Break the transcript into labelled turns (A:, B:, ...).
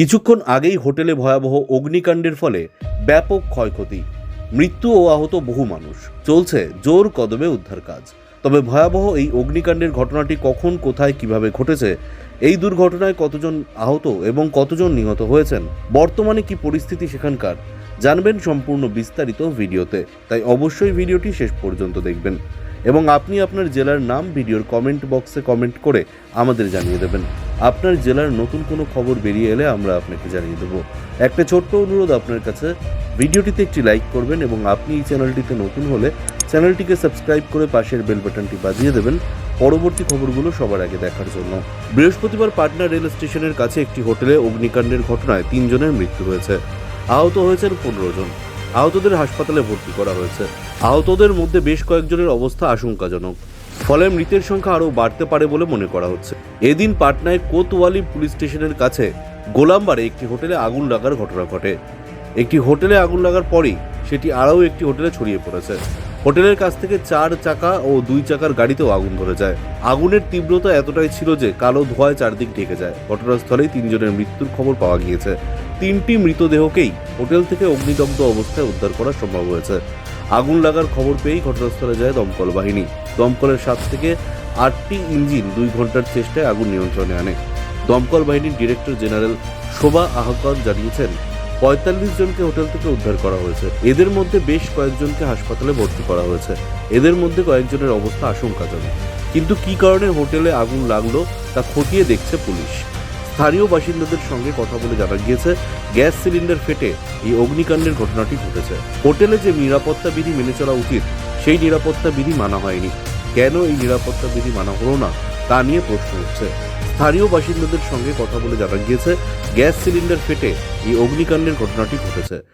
A: কিছুক্ষণ আগেই হোটেলে ভয়াবহ অগ্নিকাণ্ডের ফলে ব্যাপক ক্ষয়ক্ষতি। মৃত্যু ও আহত বহু মানুষ। চলছে জোর কদমে উদ্ধার কাজ। তবে ভয়াবহ এই অগ্নিকাণ্ডের ঘটনাটি কখন, কোথায়, কীভাবে ঘটেছে, এই দুর্ঘটনায় কতজন আহত এবং কতজন নিহত হয়েছেন, বর্তমানে কি পরিস্থিতি সেখানকার, জানবেন সম্পূর্ণ বিস্তারিত ভিডিওতে। তাই অবশ্যই ভিডিওটি শেষ পর্যন্ত দেখবেন। এবং আপনি আপনার জেলার নাম ভিডিওর কমেন্ট বক্সে কমেন্ট করে আমাদের জানিয়ে দেবেন। আপনার জেলার নতুন কোনো খবর বেরিয়ে এলে আমরা আপনাকে জানিয়ে দেবো। একটা ছোট্ট অনুরোধ আপনার কাছে। ভিডিওটিতে একটি লাইক করবেন এবং আপনি এই চ্যানেলটিতে নতুন হলে চ্যানেলটিকে সাবস্ক্রাইব করে পাশের বেল বাটনটি বাজিয়ে দেবেন পরবর্তী খবরগুলো সবার আগে দেখার জন্য। বৃহস্পতিবার পাটনা রেল স্টেশনের কাছে একটি হোটেলে অগ্নিকাণ্ডের ঘটনায় তিনজনের মৃত্যু হয়েছে। আহত হয়েছেন পনেরো জন। আহতদের হাসপাতালে ভর্তি করা হয়েছে। আহতদের মধ্যে বেশ কয়েকজনের অবস্থা আশঙ্কাজনক। ফলে মৃতের সংখ্যা আরও বাড়তে পারে বলে মনে করা হচ্ছে। এদিন পাটনায় কোতওয়ালি পুলিশ স্টেশনের কাছে গোলামবারে একটি হোটেলে আগুন লাগার ঘটনা ঘটে। একটি হোটেলে আগুন লাগার পরই সেটি আরও একটি হোটেলে ছড়িয়ে পড়েছে। হোটেলের কাছ থেকে চার চাকা ও দুই চাকার গাড়িতেও আগুন ধরে যায়। আগুনের তীব্রতা এতটাই ছিল যে কালো ধোঁয়ায় চারদিক ঢেকে যায়। ঘটনাস্থলেই তিনজনের মৃত্যুর খবর পাওয়া গিয়েছে। তিনটি মৃতদেহকেই হোটেল থেকে অগ্নিদগ্ধ অবস্থায় উদ্ধার করা সম্ভব হয়েছে। আগুন লাগার খবর পেয়েই ঘটনাস্থলে যায় দমকল বাহিনী। দমকলের সাত থেকে আটটি ইঞ্জিন দুই ঘণ্টার চেষ্টায় আগুন নিয়ন্ত্রণে আনে। দমকল বাহিনীর ডিরেক্টর জেনারেল শোভা আহকান জানিয়েছেন পঁয়তাল্লিশ জনকে হোটেল থেকে উদ্ধার করা হয়েছে। এদের মধ্যে বেশ কয়েকজনকে হাসপাতালে ভর্তি করা হয়েছে। এদের মধ্যে কয়েকজনের অবস্থা আশঙ্কাজনক। কিন্তু কি কারণে হোটেলে আগুন লাগল তা খতিয়ে দেখছে পুলিশ। স্থানীয় বাসিন্দাদের সঙ্গে কথা বলে জানা গিয়েছে, গ্যাস সিলিন্ডার ফেটে এই অগ্নিকাণ্ডের ঘটনাটি ঘটেছে। হোটেলে যে নিরাপত্তা বিধি মেনে চলা উচিত, সেই নিরাপত্তা বিধি মানা হয়নি। কেন এই নিরাপত্তা বিধি মানা হলো না? তা নিয়ে প্রশ্ন উঠছে। স্থানীয় বাসিন্দাদের সঙ্গে কথা বলে জানা গিয়েছে, গ্যাস সিলিন্ডার ফেটে এই অগ্নিকাণ্ডের ঘটনাটি ঘটেছে।